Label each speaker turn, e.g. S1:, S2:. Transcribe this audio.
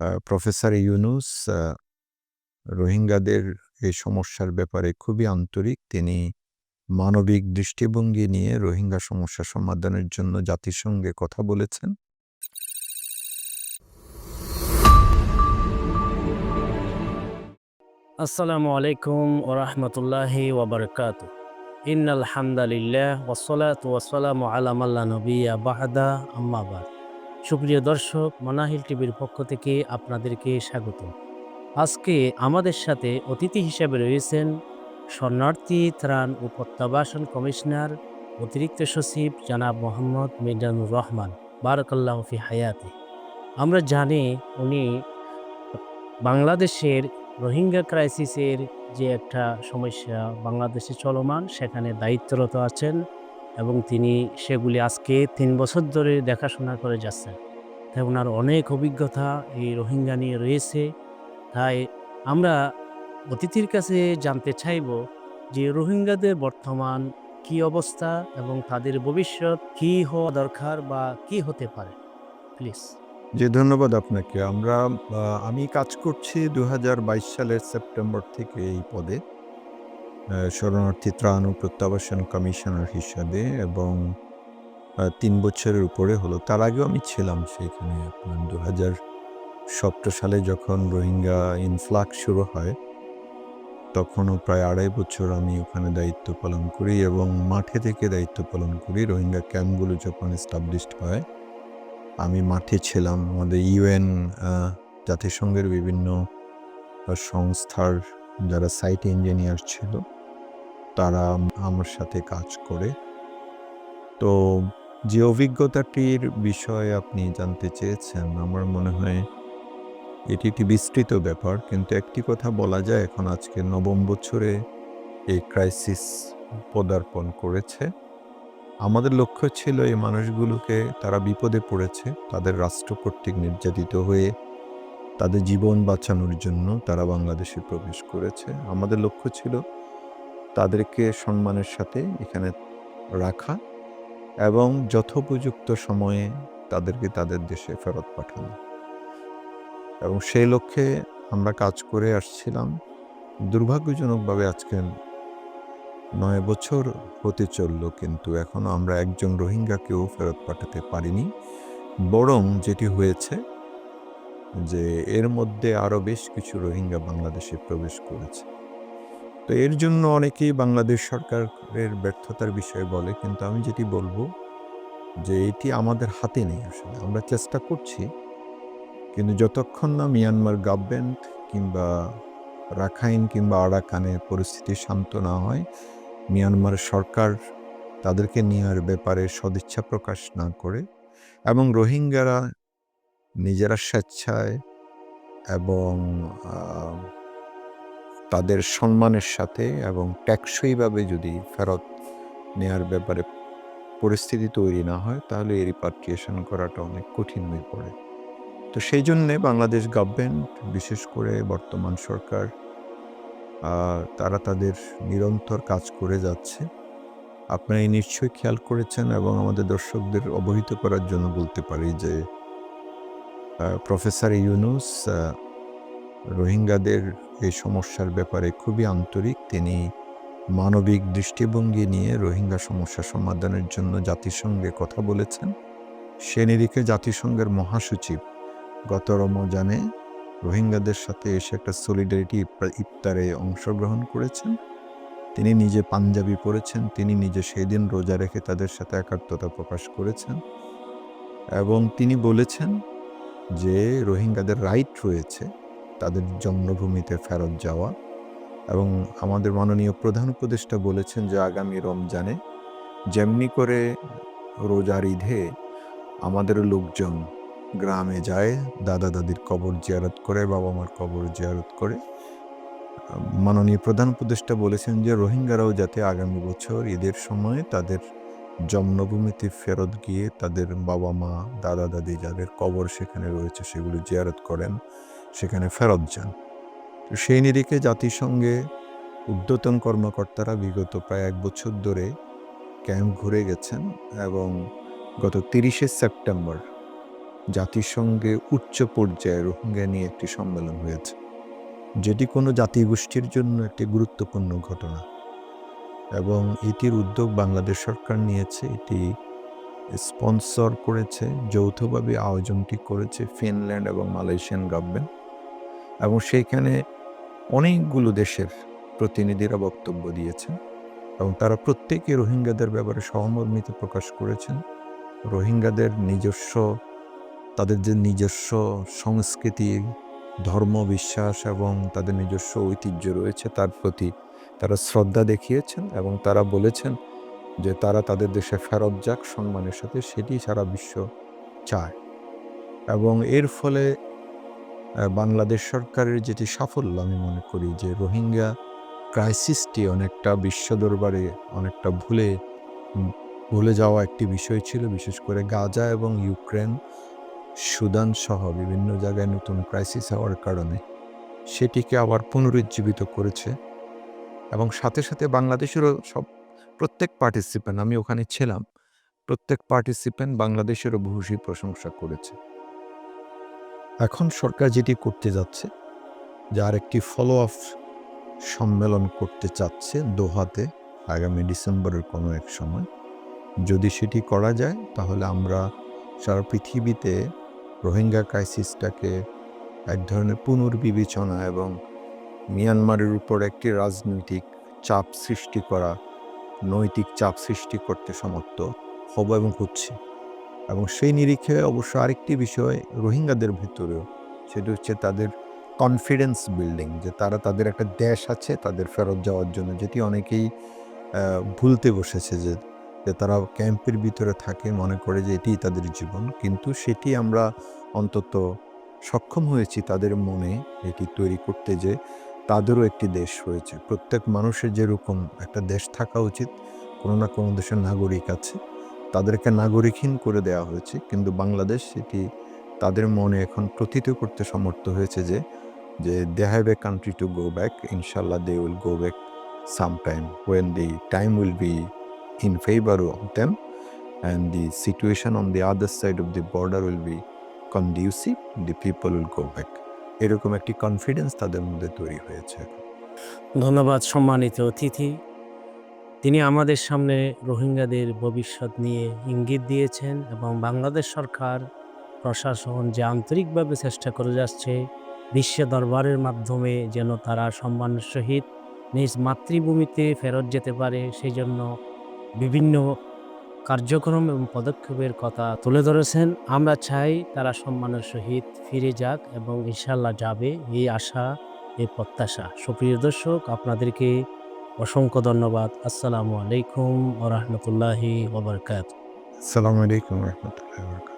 S1: Professor Yunus রোহিঙ্গাদের এই সমস্যার ব্যাপারে খুবই আন্তরিক। তিনি মানবিক দৃষ্টিভঙ্গি নিয়ে রোহিঙ্গা সমস্যা সমাধানের জন্য জাতিসংঘে কথা বলেছেন।
S2: আসসালামু আলাইকুম ওরহমতুল্লাহি ওবরকাত ইন্নাল হামদালিল্লাহ ওসলাত ওয়াসালামু আলা মাল্লা নবিয়া বাহাদা আম্মাবাদ সুপ্রিয় দর্শক, মনাহিল টিভির পক্ষ থেকে আপনাদেরকে স্বাগত। আজকে আমাদের সাথে অতিথি হিসেবে রয়েছেন শরণার্থী ত্রাণ ও প্রত্যাবাসন কমিশনার, অতিরিক্ত সচিব জনাব মোহাম্মদ মিজানুর রহমান। বারকাল্লাহ ফি হায়াতি। আমরা জানি উনি বাংলাদেশের রোহিঙ্গা ক্রাইসিসের যে একটা সমস্যা বাংলাদেশে চলমান, সেখানে দায়িত্বরত আছেন। এবং তিনি সেগুলি আজকে তিন বছর ধরে দেখাশোনা করে যাচ্ছেন তাই ওনার অনেক অভিজ্ঞতা এই রোহিঙ্গা নিয়ে রয়েছে তাই আমরা অতিথির কাছে জানতে চাইব যে রোহিঙ্গাদের বর্তমান কি অবস্থা এবং তাদের ভবিষ্যৎ কি হওয়া দরকার বা কি হতে পারে প্লিজ
S1: জি, ধন্যবাদ আপনাকে। আমরা আমি কাজ করছি ২০২২ সালের সেপ্টেম্বর থেকে এই পদে। শরণার্থী ত্রাণ ও প্রত্যাবাসন কমিশনার হিসাবে এবং তিন বছরের উপরে হলো। তার আগেও আমি ছিলাম সেখানে আপনার ২০১৭ সালে যখন রোহিঙ্গা ইনফ্লাক্স শুরু হয়, তখনও প্রায় আড়াই বছর আমি ওখানে দায়িত্ব পালন করি এবং মাঠে থেকে দায়িত্ব পালন করি। রোহিঙ্গা ক্যাম্পগুলো যখন এস্টাবলিশড হয়, আমি মাঠে ছিলাম। আমাদের ইউএন জাতিসংঘের বিভিন্ন সংস্থার যারা সাইট ইঞ্জিনিয়ার ছিল, তারা আমার সাথে কাজ করে। তো যে অভিজ্ঞতাটির বিষয়ে আপনি জানতে চেয়েছেন, আমার মনে হয় এটি একটি বিস্তৃত ব্যাপার। কিন্তু একটি কথা বলা যায় এখন আজকে নবম বছরে এই ক্রাইসিস পদার্পণ করেছে। আমাদের লক্ষ্য ছিল এই মানুষগুলোকে তারা বিপদে পড়েছে। তাদের রাষ্ট্র কর্তৃক নির্যাতিত হয়ে তাদের জীবন বাঁচানোর জন্য তারা বাংলাদেশে প্রবেশ করেছে। আমাদের লক্ষ্য ছিল তাদেরকে সম্মানের সাথে এখানে রাখা এবং যথোপযুক্ত সময়ে তাদেরকে তাদের দেশে ফেরত পাঠানো। এবং সেই লক্ষ্যে আমরা কাজ করে আসছিলাম। দুর্ভাগ্যজনকভাবে আজকে নয় বছর হতে চলল, কিন্তু এখনও আমরা একজন রোহিঙ্গাকেও ফেরত পাঠাতে পারিনি। বরং যেটি হয়েছে যে এর মধ্যে আরও বেশ কিছু রোহিঙ্গা বাংলাদেশে প্রবেশ করেছে। তো এর জন্য অনেকেই বাংলাদেশ সরকারের ব্যর্থতার বিষয়ে বলে। কিন্তু আমি যেটি বলব যে এটি আমাদের হাতে নেই আসলে। আমরা চেষ্টা করছি। কিন্তু যতক্ষণ না মিয়ানমার গভর্নমেন্ট কিংবা রাখাইন কিংবা আরাকানে পরিস্থিতি শান্ত না হয়, মিয়ানমার সরকার তাদেরকে নেওয়ার ব্যাপারে সদিচ্ছা প্রকাশ না করে এবং রোহিঙ্গারা নিজেরা স্বেচ্ছায় এবং তাদের সম্মানের সাথে এবং টেকসইভাবে যদি ফেরত নেয়ার ব্যাপারে পরিস্থিতি তৈরি না হয়, তাহলে এই রিপাট্রিয়েশন করাটা অনেক কঠিন হয়ে পড়ে। তো সেই জন্যে বাংলাদেশ গভর্নমেন্ট বিশেষ করে বর্তমান সরকার তারা তাদের নিরন্তর কাজ করে যাচ্ছে। আপনারা নিশ্চয়ই খেয়াল করেছেন এবং আমাদের দর্শকদের অবহিত করার জন্য বলতে পারি যে প্রফেসর ইউনুস রোহিঙ্গাদের এই সমস্যার ব্যাপারে খুবই আন্তরিক। তিনি মানবিক দৃষ্টিভঙ্গি নিয়ে রোহিঙ্গা সমস্যা সমাধানের জন্য জাতিসংঘে কথা বলেছেন। সে নিরিখে জাতিসংঘের মহাসচিব গত রমজানে রোহিঙ্গাদের সাথে এসে একটা সলিডারিটি ইফতারে অংশগ্রহণ করেছেন। তিনি নিজে পাঞ্জাবি পরেছেন। তিনি নিজে সেদিন রোজা রেখে তাদের সাথে একাত্মতা প্রকাশ করেছেন। এবং তিনি বলেছেন যে রোহিঙ্গাদের রাইট রয়েছে তাদের জন্মভূমিতে ফেরত যাওয়া এবং আমাদের মাননীয় প্রধান উপদেষ্টা বলেছেন যে আগামী রমজানে যেমনি করে রোজার ঈদে আমাদের লোকজন গ্রামে যায়, দাদা-দাদির কবর জিয়ারত করে, বাবা-মার কবর জিয়ারত করে। মাননীয় প্রধান উপদেষ্টা বলেছেন যে রোহিঙ্গারাও যাতে আগামী বছর ঈদের সময় তাদের জন্মভূমিতে ফেরত গিয়ে তাদের বাবা-মা, দাদা-দাদি যাদের কবর সেখানে রয়েছে সেগুলো জিয়ারত করেন, সেখানে ফেরত যান। তো সেই নিরিখে জাতিসংঘে ঊর্ধ্বতন কর্মকর্তারা বিগত প্রায় এক বছর ধরে ক্যাম্প ঘুরে গেছেন এবং গত ৩০শে সেপ্টেম্বর জাতিসংঘে উচ্চ পর্যায়ে রোহিঙ্গা নিয়ে একটি সম্মেলন হয়েছে। যেটি কোনো জাতিগোষ্ঠীর জন্য একটি গুরুত্বপূর্ণ ঘটনা। এবং এটির উদ্যোগ বাংলাদেশ সরকার নিয়েছে, এটি স্পন্সর করেছে, যৌথভাবে আয়োজনটি করেছে ফিনল্যান্ড এবং মালয়েশিয়ান গভর্নমেন্ট এবং সেইখানে অনেকগুলো দেশের প্রতিনিধিরা বক্তব্য দিয়েছেন এবং তারা প্রত্যেকে রোহিঙ্গাদের ব্যাপারে সহমর্মিতা প্রকাশ করেছেন। রোহিঙ্গাদের নিজস্ব, তাদের যে নিজস্ব সংস্কৃতি, ধর্ম, বিশ্বাস এবং তাদের নিজস্ব ঐতিহ্য রয়েছে, তার প্রতি তারা শ্রদ্ধা দেখিয়েছেন এবং তারা বলেছেন যে তারা তাদের দেশে ফেরত যাক, সম্মানের সাথে, সেটি সারা বিশ্ব চায়। এবং এর ফলে বাংলাদেশ সরকারের যেটি সাফল্য, আমি মনে করি যে রোহিঙ্গা ক্রাইসিসটি অনেকটা বিশ্ব দরবারে অনেকটা ভুলে ভুলে যাওয়া একটি বিষয় ছিল, বিশেষ করে গাজা এবং ইউক্রেন, সুদান সহ বিভিন্ন জায়গায় নতুন ক্রাইসিস হওয়ার কারণে। সেটিকে আবার পুনরুজ্জীবিত করেছে এবং সাথে সাথে বাংলাদেশেরও সব, প্রত্যেক পার্টিসিপেন্ট আমি ওখানে ছিলাম, প্রত্যেক পার্টিসিপেন্ট বাংলাদেশেরও ভূয়সী প্রশংসা করেছে। এখন সরকার যেটি করতে যাচ্ছে যে আরেকটি ফলো আপ সম্মেলন করতে চাচ্ছে দোহাতে আগামী ডিসেম্বরের কোনো এক সময়, যদি সেটি করা যায়, তাহলে আমরা সারা পৃথিবীতে রোহিঙ্গা ক্রাইসিসটাকে এক ধরনের পুনর্বিবেচনা এবং মিয়ানমারের উপর একটি রাজনৈতিক চাপ সৃষ্টি করা, নৈতিক চাপ সৃষ্টি করতে সমর্থ হব এবং হচ্ছে। এবং সেই নিরিখে অবশ্য আরেকটি বিষয় রোহিঙ্গাদের ভিতরেও, সেটা হচ্ছে তাদের কনফিডেন্স বিল্ডিং যে তারা তাদের একটা দেশ আছে, তাদের ফেরত যাওয়ার জন্য, যেটি অনেকেই ভুলতে বসেছে যে যে তারা ক্যাম্পের ভিতরে থাকে, মনে করে যে এটিই তাদের জীবন। কিন্তু সেটি আমরা অন্তত সক্ষম হয়েছি তাদের মনে এটি তৈরি করতে যে, তাদেরও একটি দেশ হয়েছে প্রত্যেক মানুষের যেরকম একটা দেশ থাকা উচিত, কোনো না কোনো দেশের নাগরিক আছে। তাদেরকে নাগরিকহীন করে দেওয়া হয়েছে, কিন্তু বাংলাদেশ সেটি তাদের মনে এখন প্রতীত করতে সমর্থ হয়েছে যে যে they have a country to go back ইনশাল্লাহ they will go back some time when the time will be in favour of them and the situation on the other side of the border will be conducive the people will go back এরকম একটি confidence তাদের মধ্যে তৈরি হয়েছে
S2: ধন্যবাদ সম্মানিত অতিথি। তিনি আমাদের সামনে রোহিঙ্গাদের ভবিষ্যৎ নিয়ে ইঙ্গিত দিয়েছেন এবং বাংলাদেশ সরকার, প্রশাসন যে আন্তরিকভাবে চেষ্টা করে যাচ্ছে, বিশ্ব দরবারের মাধ্যমে যেন তারা সম্মানের সহিত নিজ মাতৃভূমিতে ফেরত যেতে পারে সেই জন্য বিভিন্ন কার্যক্রম এবং পদক্ষেপের কথা তুলে ধরেছেন। আমরা চাই তারা সম্মানের সহিত ফিরে যাক এবং ইনশাল্লাহ যাবে, এই আশা, এই প্রত্যাশা। সুপ্রিয় দর্শক, আপনাদেরকে অসংখ্য ধন্যবাদ। আসসালামু আলাইকুম ওরহমতুল্লাহি ওবরকাত
S1: আসসালামু আলাইকুম রহমতুল্লাহ